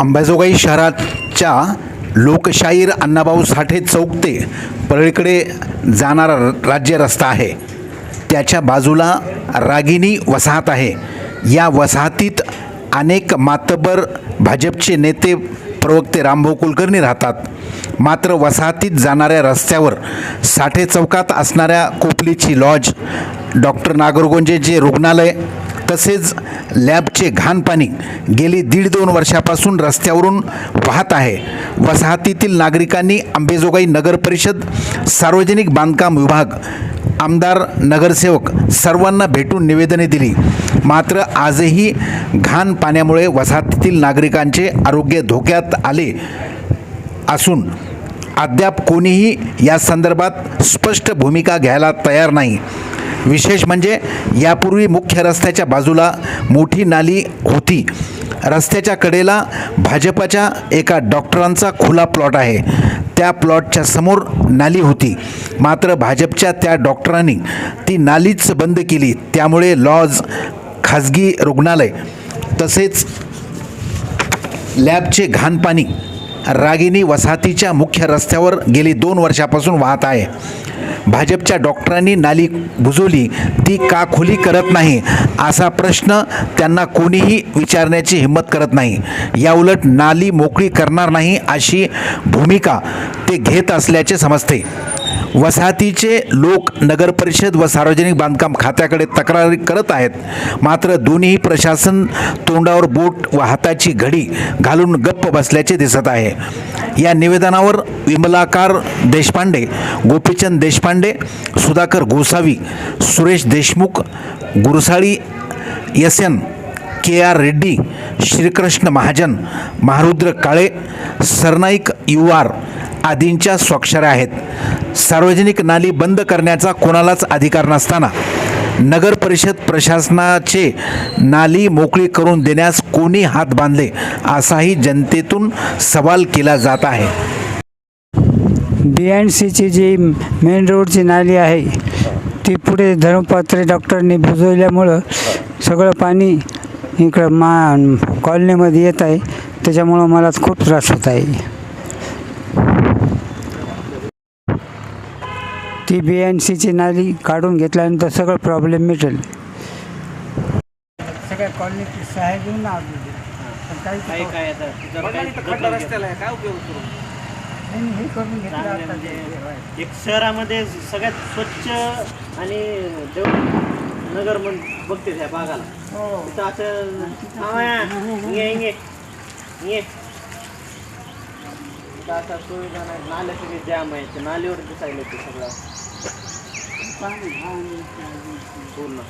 अंबाजोगाई शहराच्या लोकशाहीर अण्णाभाऊ साठे चौक ते परळीकडे जाणारा राज्य रस्ता आहे. त्याच्या बाजूला रागिनी वसाहत आहे. या वसाहतीत अनेक मातबर भाजपचे नेते प्रवक्ते रामभाऊ कुलकर्णी राहतात. मात्र वसाहतीत जाणाऱ्या रस्त्यावर साठे चौकात असणाऱ्या कोपलीची लॉज डॉक्टर नागरगोंजेचे रुग्णालय तसेच लॅबचे घाण पाणी गेली दीड दोन वर्षापासून रस्त्यावरून वाहत आहे. वसाहतीतील नागरिकांनी अंबेजोगाई नगर परिषद सार्वजनिक बांधकाम विभाग आमदार नगरसेवक सर्वांना भेटून निवेदने दिली. मात्र आजही घाण पाण्यामुळे वसाहतीतील नागरिकांचे आरोग्य धोक्यात आले असून अद्याप कोणीही या संदर्भात स्पष्ट भूमिका घ्यायला तयार नाही. विशेष म्हणजे यापूर्वी मुख्य रस्त्याच्या बाजूला मोठी नाली होती. रस्त्याच्या कडेला भाजपाच्या एका डॉक्टरांचा खुला प्लॉट आहे. त्या प्लॉटच्या समोर नाली होती. मात्र भाजपच्या त्या डॉक्टरांनी ती नालीच बंद केली. त्यामुळे लॉज खाजगी रुग्णालय तसेच लॅबचे घाण पाणी रागिनी वसाहतीच्या मुख्य रस्त्यावर गेली दोन वर्षापासून वाहत आहे. भाजपच्या डॉक्टरांनी नाली बुजवली ती का खुली करत नाही असा प्रश्न त्यांना कोणीही विचारण्याची हिंमत करत नाही. याउलट नाली मोकळी करणार नाही अशी भूमिका ते घेत असल्याचे समजते. वसाहतीचे लोक नगरपरिषद व सार्वजनिक बांधकाम खात्याकडे तक्रारी करत आहेत. मात्र दोन्ही प्रशासन तोंडावर बोट व हाताची घडी घालून गप्प बसल्याचे दिसत आहे. या निवेदनावर Vimalakar Deshpande Gopichand Deshpande Sudhakar Gosavi Suresh Deshmukh Gursali S N K R Reddy Shrikrishna Mahajan Maharudra Kale Sarnaik U R आदींच्या स्वाक्षऱ्या आहेत. सार्वजनिक नाली बंद करण्याचा कोणालाच अधिकार नसताना नगर परिषद प्रशासनाचे नाली मोकळी करून देण्यास कोणी हात बांधले असाही जनतेतून सवाल केला जात आहे. बी एन सीची जी मेन रोडची नाली आहे ती पुढे धर्मपात्रे डॉक्टरनी बुजवल्यामुळं सगळं पाणी इकडं मा कॉलनीमध्ये येत आहे. त्याच्यामुळं मला खूप त्रास होत आहे. ती बी एन सीची नाली काढून घेतल्यानंतर सगळं प्रॉब्लेम मिटेल. सगळ्या कॉलनीची सहाय्य काय हे म्हणजे एक शहरामध्ये सगळ्यात स्वच्छ आणि नगर म्हण बघते त्या भागाला. तिथं असं आवाया, ये ये ये. आता सुविधा नाही नाले सगळे जाम आहे नालीवर दिसायला ते सगळं. पूर्ण.